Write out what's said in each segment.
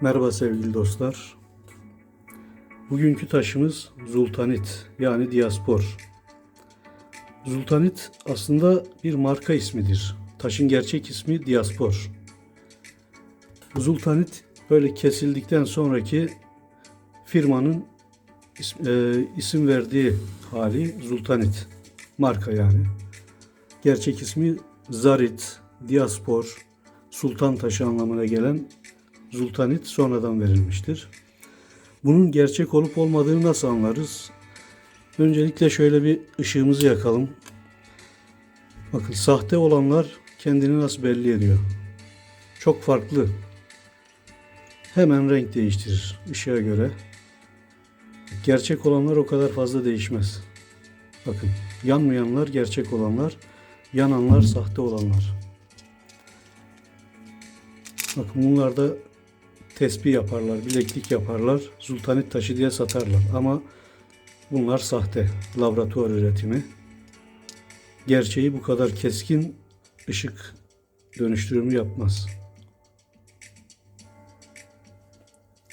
Merhaba sevgili dostlar. Bugünkü taşımız Zultanit yani diaspor. Zultanit aslında bir marka ismidir. Taşın gerçek ismi diaspor. Zultanit böyle kesildikten sonraki firmanın is- e, isim verdiği hali Zultanit. Marka yani. Gerçek ismi Zarit, Diaspor, Sultan taşı anlamına gelen Zultanit sonradan verilmiştir. Bunun gerçek olup olmadığını nasıl anlarız? Öncelikle şöyle bir ışığımızı yakalım. Bakın sahte olanlar kendini nasıl belli ediyor. Çok farklı. Hemen renk değiştirir ışığa göre. Gerçek olanlar o kadar fazla değişmez. Bakın yanmayanlar gerçek olanlar, yananlar sahte olanlar. Bakın bunlar da tespih yaparlar, bileklik yaparlar, sultanit taşı diye satarlar. Ama bunlar sahte, laboratuvar üretimi. Gerçeği bu kadar keskin ışık dönüştürümü yapmaz.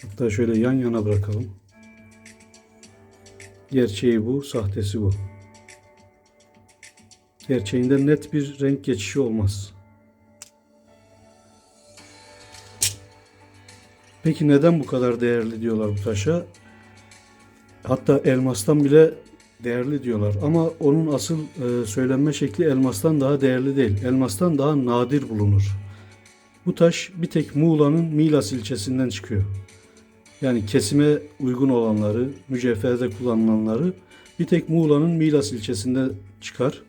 Hatta şöyle yan yana bırakalım. Gerçeği bu, sahtesi bu. Gerçeğinde net bir renk geçişi olmaz. Peki neden bu kadar değerli diyorlar bu taşa? Hatta elmastan bile değerli diyorlar. Ama onun asıl e, söylenme şekli elmastan daha değerli değil. Elmastan daha nadir bulunur. Bu taş bir tek Muğla'nın Milas ilçesinden çıkıyor. Yani kesime uygun olanları, mücevherde kullanılanları bir tek Muğla'nın Milas ilçesinde çıkar.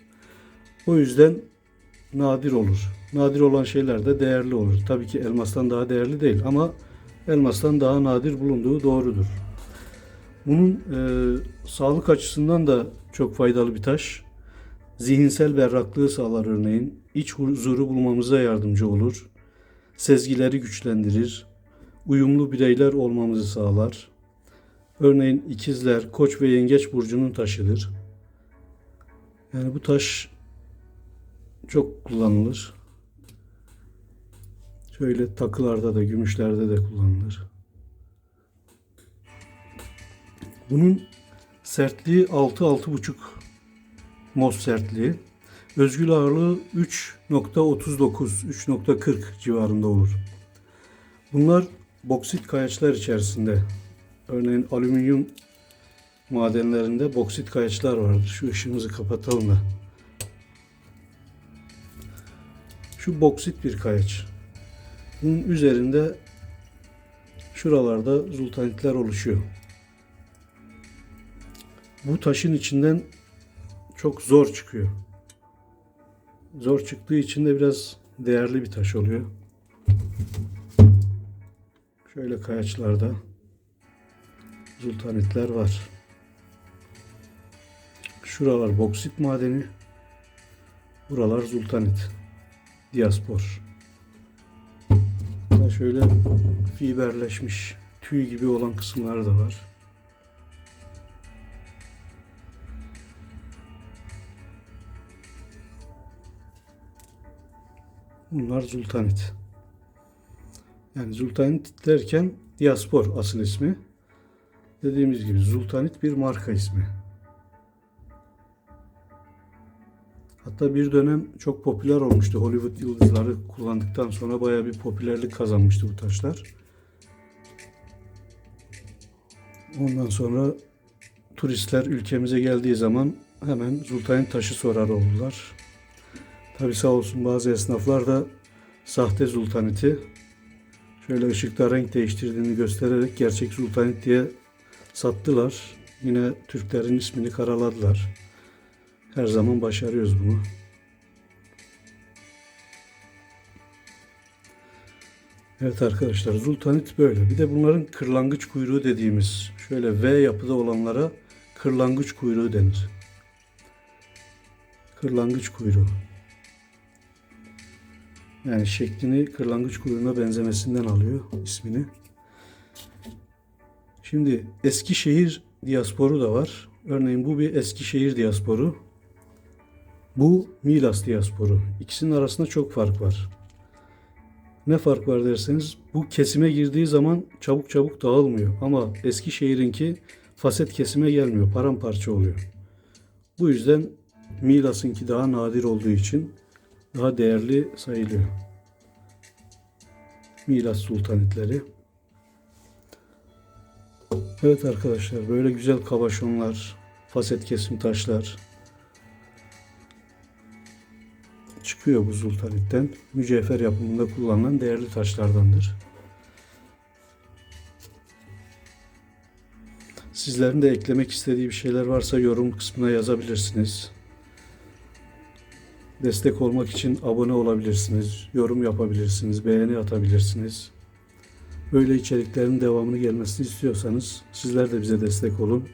O yüzden nadir olur. Nadir olan şeyler de değerli olur. Tabii ki elmastan daha değerli değil ama elmastan daha nadir bulunduğu doğrudur. Bunun e, sağlık açısından da çok faydalı bir taş. Zihinsel berraklığı sağlar örneğin. İç huzuru bulmamıza yardımcı olur. Sezgileri güçlendirir. Uyumlu bireyler olmamızı sağlar. Örneğin ikizler, koç ve yengeç burcunun taşıdır. Yani bu taş çok kullanılır. Şöyle takılarda da, gümüşlerde de kullanılır. Bunun sertliği 6-6,5 mos sertliği. Özgül ağırlığı 3.39, 3.40 civarında olur. Bunlar boksit kayaçlar içerisinde. Örneğin alüminyum madenlerinde boksit kayaçlar vardır. Şu ışığımızı kapatalım da. Şu boksit bir kayaç. Bunun üzerinde şuralarda zultanitler oluşuyor. Bu taşın içinden çok zor çıkıyor. Zor çıktığı için de biraz değerli bir taş oluyor. Şöyle kayaçlarda zultanitler var. Şuralar boksit madeni. Buralar zultanit. Diaspor. Şöyle fiberleşmiş tüy gibi olan kısımları da var. Bunlar zultanit. Yani zultanit derken diaspor asıl ismi. Dediğimiz gibi zultanit bir marka ismi. Hatta bir dönem çok popüler olmuştu. Hollywood yıldızları kullandıktan sonra bayağı bir popülerlik kazanmıştı bu taşlar. Ondan sonra turistler ülkemize geldiği zaman hemen Zultanit taşı sorar oldular. Tabi sağ olsun bazı esnaflar da sahte Zultanit'i şöyle ışıkta renk değiştirdiğini göstererek gerçek Zultanit diye sattılar. Yine Türklerin ismini karaladılar. Her zaman başarıyoruz bunu. Evet arkadaşlar Zultanit böyle. Bir de bunların kırlangıç kuyruğu dediğimiz şöyle V yapıda olanlara kırlangıç kuyruğu denir. Kırlangıç kuyruğu. Yani şeklini kırlangıç kuyruğuna benzemesinden alıyor ismini. Şimdi Eskişehir diasporu da var. Örneğin bu bir Eskişehir diasporu. Bu Milas diasporu. İkisinin arasında çok fark var. Ne fark var derseniz bu kesime girdiği zaman çabuk çabuk dağılmıyor. Ama Eskişehir'inki faset kesime gelmiyor. Paramparça oluyor. Bu yüzden Milas'ınki daha nadir olduğu için daha değerli sayılıyor. Milas sultanitleri. Evet arkadaşlar böyle güzel kavaşonlar, faset kesim taşlar çıkıyor bu sultanitten. Mücevher yapımında kullanılan değerli taşlardandır. Sizlerin de eklemek istediği bir şeyler varsa yorum kısmına yazabilirsiniz. Destek olmak için abone olabilirsiniz, yorum yapabilirsiniz, beğeni atabilirsiniz. Böyle içeriklerin devamını gelmesini istiyorsanız sizler de bize destek olun.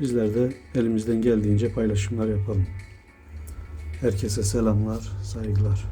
Bizler de elimizden geldiğince paylaşımlar yapalım. Herkese selamlar, saygılar.